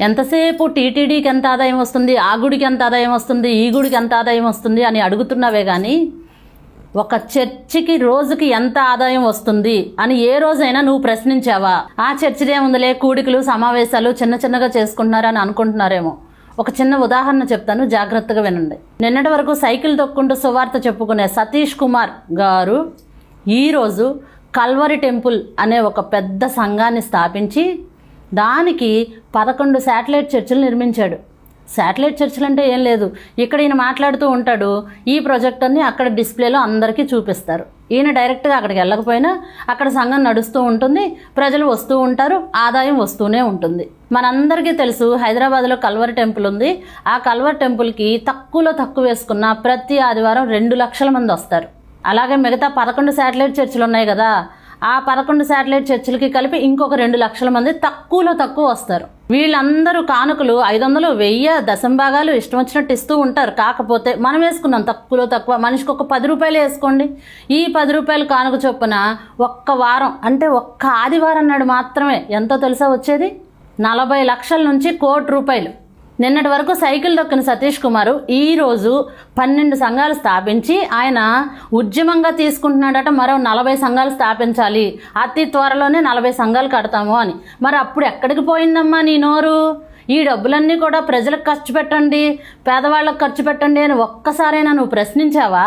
ఎంతసేపు టీటీడీకి ఎంత ఆదాయం వస్తుంది? ఆ గుడికి ఎంత ఆదాయం వస్తుంది? ఈ గుడికి ఎంత ఆదాయం వస్తుంది? అని అడుగుతున్నావే కానీ ఒక చర్చికి రోజుకి ఎంత ఆదాయం వస్తుంది? అని ఏ రోజైనా నువ్వు ప్రశ్నించావా? ఆ చర్చిదే ఉందిలే కూడికలు సమావేశాలు చిన్న చిన్నగా చేసుకుంటున్నారని అనుకుంటున్నారేమో. ఒక చిన్న ఉదాహరణ చెప్తాను జాగ్రత్తగా వినండి. నిన్నటి వరకు సైకిల్ తొక్కుంటూ సువార్త చెప్పుకునే సతీష్ కుమార్ గారు ఈరోజు కల్వరి టెంపుల్ అనే ఒక పెద్ద సంఘాన్ని స్థాపించి దానికి పదకొండు శాటిలైట్ చర్చిలు నిర్మించాడు. శాటిలైట్ చర్చిలు అంటే ఏం లేదు. ఇక్కడ ఈయన మాట్లాడుతూ ఉంటాడు ఈ ప్రొజెక్టర్ని అక్కడ డిస్ప్లేలో అందరికీ చూపిస్తారు. ఈయన డైరెక్ట్గా అక్కడికి వెళ్ళకపోయినా అక్కడ సంఘం నడుస్తూ ఉంటుంది ప్రజలు వస్తూ ఉంటారు ఆదాయం వస్తూనే ఉంటుంది. మనందరికీ తెలుసు హైదరాబాద్లో కల్వర్ టెంపుల్ ఉంది. ఆ కల్వర్ టెంపుల్కి తక్కువలో తక్కువ వేసుకున్న ప్రతి ఆదివారం రెండు లక్షల మంది వస్తారు. అలాగే మిగతా పదకొండు శాటిలైట్ చర్చిలు ఉన్నాయి కదా ఆ పదకొండు శాటిలైట్ చర్చిలకి కలిపి ఇంకొక రెండు లక్షల మంది తక్కువలో తక్కువ వస్తారు. వీళ్ళందరూ కానుకలు ఐదు వందలు వెయ్యి దశంభాగాలు ఇష్టం వచ్చినట్టు ఇస్తూ ఉంటారు. కాకపోతే మనం వేసుకున్నాం తక్కువలో తక్కువ. మనిషికి ఒక పది రూపాయలు వేసుకోండి. ఈ పది రూపాయలు కానుక చొప్పున ఒక్క వారం అంటే ఒక్క ఆదివారం నాడు మాత్రమే ఎంతో తెలుసా వచ్చేది? నలభై లక్షల నుంచి కోటి రూపాయలు. నిన్నటి వరకు సైకిల్ దొక్కిన సతీష్ కుమారు ఈరోజు పన్నెండు సంఘాలు స్థాపించి ఆయన ఉద్యమంగా తీసుకుంటున్నాడట మరో నలభై సంఘాలు స్థాపించాలి. అతి త్వరలోనే నలభై సంఘాలు కడతాము అని. మరి అప్పుడు ఎక్కడికి పోయిందమ్మా నీ నోరు? ఈ డబ్బులన్నీ కూడా ప్రజలకు ఖర్చు పెట్టండి పేదవాళ్ళకు ఖర్చు పెట్టండి అని ఒక్కసారైనా నువ్వు ప్రశ్నించావా?